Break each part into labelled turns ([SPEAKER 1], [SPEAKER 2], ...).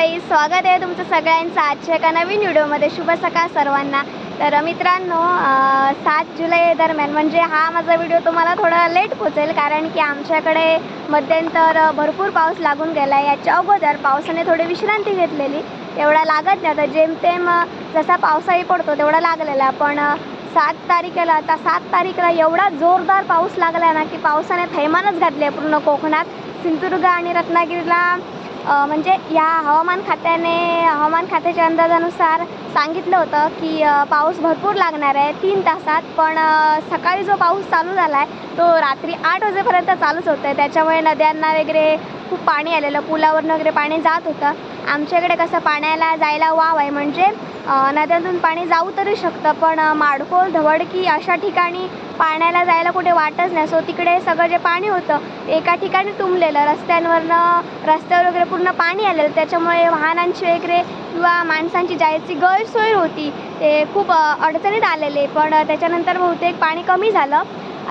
[SPEAKER 1] मंडळी स्वागत आहे तुमचं सगळ्यांचं आजच्या एका नवीन व्हिडिओमध्ये. शुभ सकाळ सर्वांना. तर मित्रांनो सात जुलै दरम्यान म्हणजे हा माझा व्हिडिओ तुम्हाला थोडा लेट पोचेल कारण की आमच्याकडे मध्यंतर भरपूर पाऊस लागून गेला याच्या अगोदर पावसाने थोडी विश्रांती घेतलेली. एवढा लागत नाही आता जेमतेम जसा पावसाळी पडतो तेवढा लागलेला. पण सात तारखेला आता सात तारीखला एवढा जोरदार पाऊस लागला ना की पावसाने थैमानच घातले पूर्ण कोकणात. सिंधुदुर्ग आणि रत्नागिरीला म्हणजे या हवामान खात्याने हवामान खात्याच्या अंदाजानुसार सांगितलं होतं की पाऊस भरपूर लागणार आहे तीन तासात. पण सकाळी जो पाऊस चालू झाला आहे तो रात्री आठ वाजेपर्यंत चालूच होतं आहे त्याच्यामुळे नद्यांना वगैरे खूप पाणी आलेलं पुलावरनं वगैरे पाणी जात होतं. आमच्याकडे कसं पाण्याला जायला वाव आहे म्हणजे नद्यांतून पाणी जाऊ तरी शकतं पण माडखोल धवडकी अशा ठिकाणी पाण्याला जायला कुठे वाटच नाही. सो तिकडे सगळं जे पाणी होतं एका ठिकाणी तुंबलेलं रस्त्यांवरनं रस्त्यावर वगैरे पूर्ण पाणी आलेलं. त्याच्यामुळे वाहनांची वगैरे किंवा माणसांची जायची गैरसोय होती. ते खूप अडचणीत आलेले. पण त्याच्यानंतर बहुतेक पाणी कमी झालं.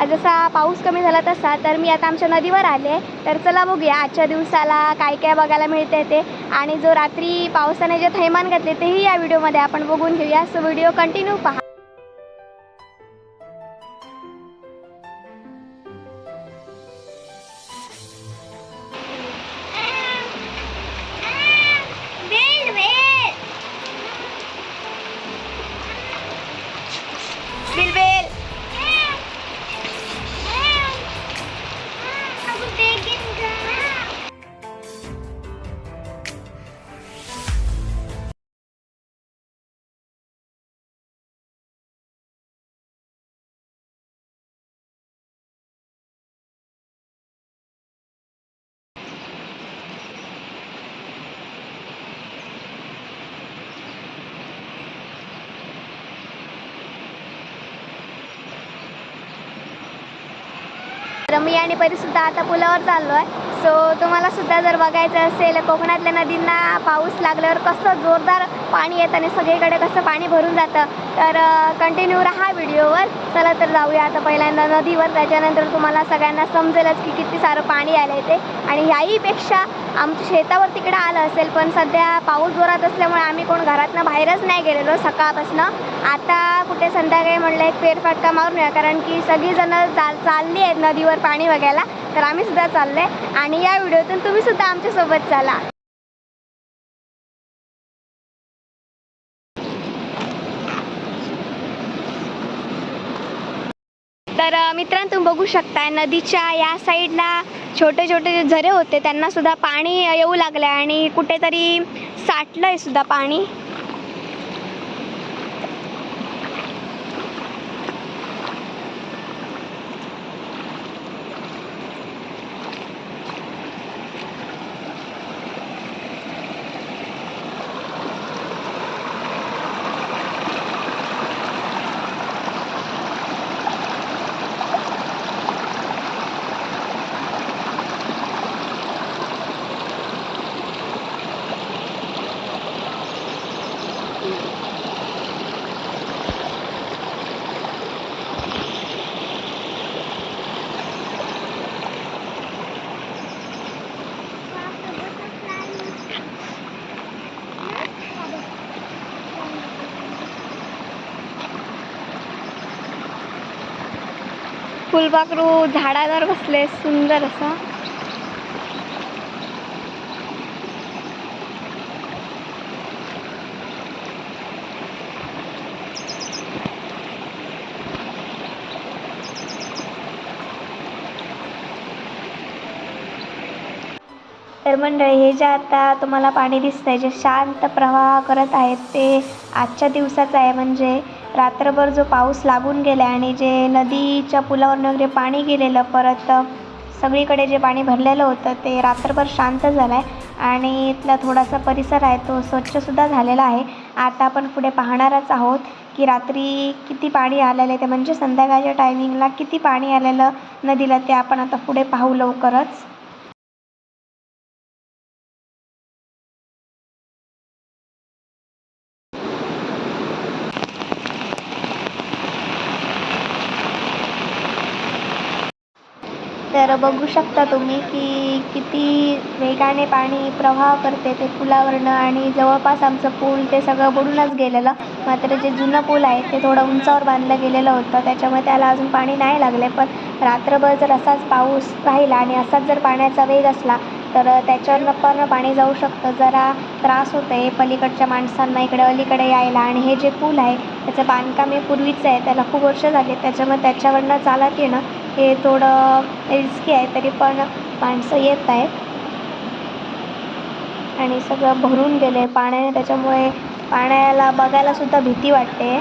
[SPEAKER 1] जसा पाऊस कमी झाला तसा तर मी आता आमच्या नदीवर आले तर चला बघूया आजच्या दिवसाला काय काय बघायला मिळते ते. आणि जो रात्री पावसाने जे थैमान घातले तेही या व्हिडिओमध्ये आपण बघून घेऊया. सो व्हिडिओ कंटिन्यू पहा. तर मी आणि परीसुद्धा आता पुलावर चाललो आहे सो तुम्हाला सुद्धा जर बघायचं असेल कोकणातल्या नदींना पाऊस लागल्यावर कसं जोरदार पाणी येतं आणि सगळीकडे कसं पाणी भरून जातं तर कंटिन्यू राहा व्हिडिओवर. चला तर जाऊया आता पहिल्यांदा नदीवर. त्याच्यानंतर तुम्हाला सगळ्यांना समजेलच की किती सारं पाणी आलं आहे ते. आणि ह्याहीपेक्षा आमच्या शेतावर तिकडं आलं असेल पण सध्या पाऊस जोरात असल्यामुळे आम्ही कोण घरातनं बाहेरच नाही गेलेलो सकाळपासनं. आता कुठे संध्याकाळी म्हणलं एक फेरफटका मारून या कारण की सगळीजणं चाल चालली आहेत नदीवर पाणी बघायला तर आम्ही सुद्धा चाललो आहे आणि या व्हिडिओतून तुम्ही सुद्धा आमच्यासोबत चाला. तर मित्रांनो तुम्ही बघू शकता नदीच्या या साईडला छोटे छोटे जे झरे होते त्यांना सुद्धा पाणी येऊ लागले आणि कुठेतरी साठलं आहे सुद्धा पाणी. फुलपाखरू झाडावर बसले सुंदर असं. तर मंडळी हे जे आता तुम्हाला पाणी दिसतंय जे शांत प्रवाह करत आहेत ते आजच्या दिवसाचं आहे. म्हणजे रात्रभर जो पाऊस लागून गेला आणि जे नदीच्या पुलावर वगैरे पाणी गेलेलं परत सगळीकडे जे पाणी भरलेलं होतं ते रात्रभर शांत झालं आहे आणि इथला थोडासा परिसर आहे तो स्वच्छसुद्धा झालेला आहे. आता आपण पुढे पाहणारच आहोत की रात्री किती पाणी आलेलं आहे ते म्हणजे संध्याकाळच्या टायमिंगला किती पाणी आलेलं नदीला ते आपण आता पुढे पाहू लवकरच. तर बघू शकता तुम्ही की किती वेगाने पाणी प्रवाह करते ते पुलावरनं आणि जवळपास आमचं पूल ते सगळं बुडूनच गेलेलं. मात्र जे जुनं पूल आहे ते थोडं उंचावर बांधलं गेलेलं होतं. त्याच्यामुळे त्याला अजून पाणी नाही लागले. पण रात्रभर जर असाच पाऊस राहिला आणि असाच जर पाण्याचा वेग असला तर त्याच्यावरनं पण पाणी जाऊ शकतं. जरा त्रास होतो आहे पलीकडच्या माणसांना इकडे अलीकडे यायला. आणि हे जे पूल आहे त्याचं बांधकाम हे पूर्वीचं आहे. त्याला खूप वर्ष झाले. त्याच्यामुळे त्याच्यावरनं चालत येणं हे थोडं रिस्की आहे तरी पण माणसं येत आहेत. आणि सगळं भरून गेलं आहे पाण्याने त्याच्यामुळे पाण्याला बघायला सुद्धा भीती वाटते.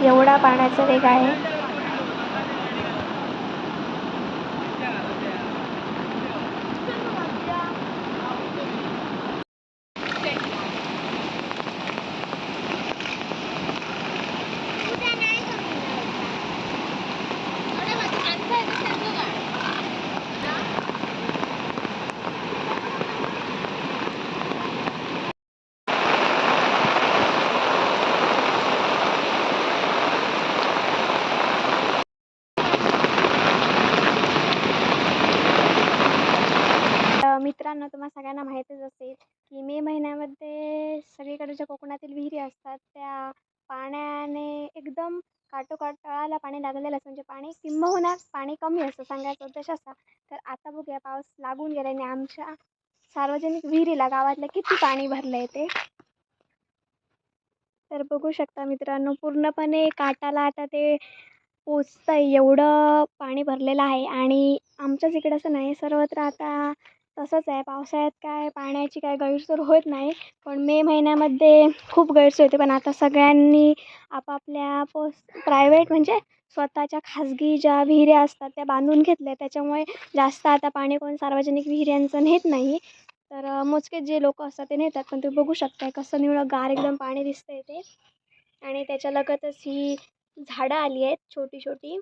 [SPEAKER 1] एवढा पाण्याचा वेग आहे तर मित्रांनो तुम्हाला सगळ्यांना माहीतच असेल की मे महिन्यामध्ये सगळीकडे ज्या कोकणातील विहिरी असतात त्या पाण्याने एकदम काठोकाठ तळाला पाणी लागलेलं असतं. म्हणजे पाणी किंबहुना पाणी कमी असतं सांगायचा उद्देश असा. तर आता बघूया पाऊस लागून गेला आणि आमच्या सार्वजनिक विहिरीला गावातलं किती पाणी भरलं आहे ते. तर बघू शकता मित्रांनो पूर्णपणे काटाला आता ते पोचतं आहे एवढं पाणी भरलेलं आहे आणि आमच्याच इकडे असं नाही सर्वत्र आता तसंच आहे. पावसाळ्यात काय पाण्याची काय गैरसोय होत नाही. पण मे महिन्यामध्ये खूप गैरसोय होते. पण आता सगळ्यांनी आपापल्या पोस प्रायव्हेट म्हणजे स्वतःच्या खाजगी ज्या विहिऱ्या असतात त्या बांधून घेतल्या. त्याच्यामुळे जास्त आता पाणी कोण सार्वजनिक विहिऱ्यांचं नेत नाही. तर मोजकेच जे लोक असतात ते नेतात. पण तुम्ही बघू शकताय कसं निवडं गार एकदम पाणी दिसतंय ते. आणि त्याच्या लगतच ही झाडं आली आहेत छोटी छोटी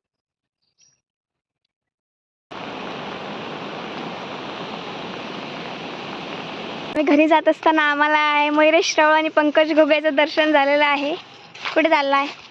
[SPEAKER 1] घरी जात असताना आम्हाला मयुरेश श्रवळ आणि पंकज घुगेचं दर्शन झालेलं आहे. कुठे चालला आहे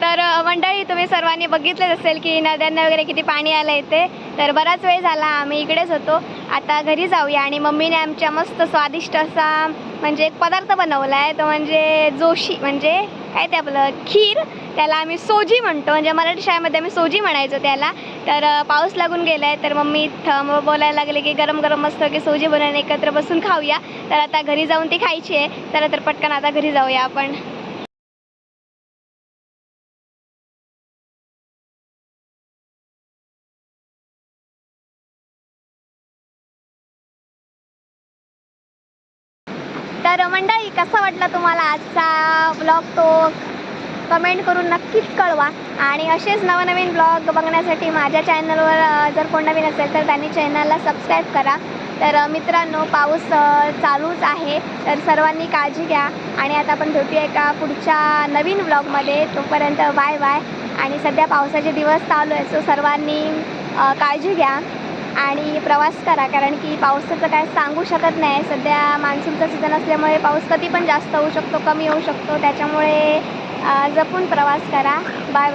[SPEAKER 1] तर अ, मंडळी तुम्ही सर्वांनी बघितलंच असेल की नद्यांना वगैरे किती पाणी आलं इथे. तर बराच वेळ झाला आम्ही इकडेच होतो. आता घरी जाऊया आणि मम्मीने आमच्या मस्त स्वादिष्ट असा म्हणजे एक पदार्थ बनवला आहे तो म्हणजे जोशी म्हणजे काय ते आपलं खीर. त्याला आम्ही सोजी म्हणतो. म्हणजे मराठी शाळेमध्ये आम्ही सोजी म्हणायचो त्याला. तर पाऊस लागून गेला आहे तर मम्मी इथं बोलायला लागले की गरम गरम मस्त की सोजी बनवून एकत्र बसून खाऊया. तर आता घरी जाऊन ती खायची आहे. चला तर पटकन आता घरी जाऊया आपण. वाटला तुम्हाला आजचा ब्लॉग तो कमेंट करून नक्कीच कळवा. आणि असेच नवनवीन ब्लॉग बघण्यासाठी माझ्या चॅनलवर जर कोण नवीन असेल तर त्यांनी चॅनलला सबस्क्राईब करा. तर मित्रांनो पाऊस चालूच आहे. तर सर्वांनी काळजी घ्या. आणि आता आपण भेटूया एका पुढच्या नवीन ब्लॉगमध्ये तोपर्यंत बाय बाय. आणि सध्या पावसाचे दिवस चालू आहे सो सर्वांनी काळजी घ्या. आणि प्रवास करा कारण की पावसाचं काय सांगू शकत नाही. सध्या मान्सूनचा सीझन असल्यामुळे पाऊस कधी पण जास्त होऊ शकतो कमी होऊ शकतो. त्याच्यामुळे जपून प्रवास करा. Bye bye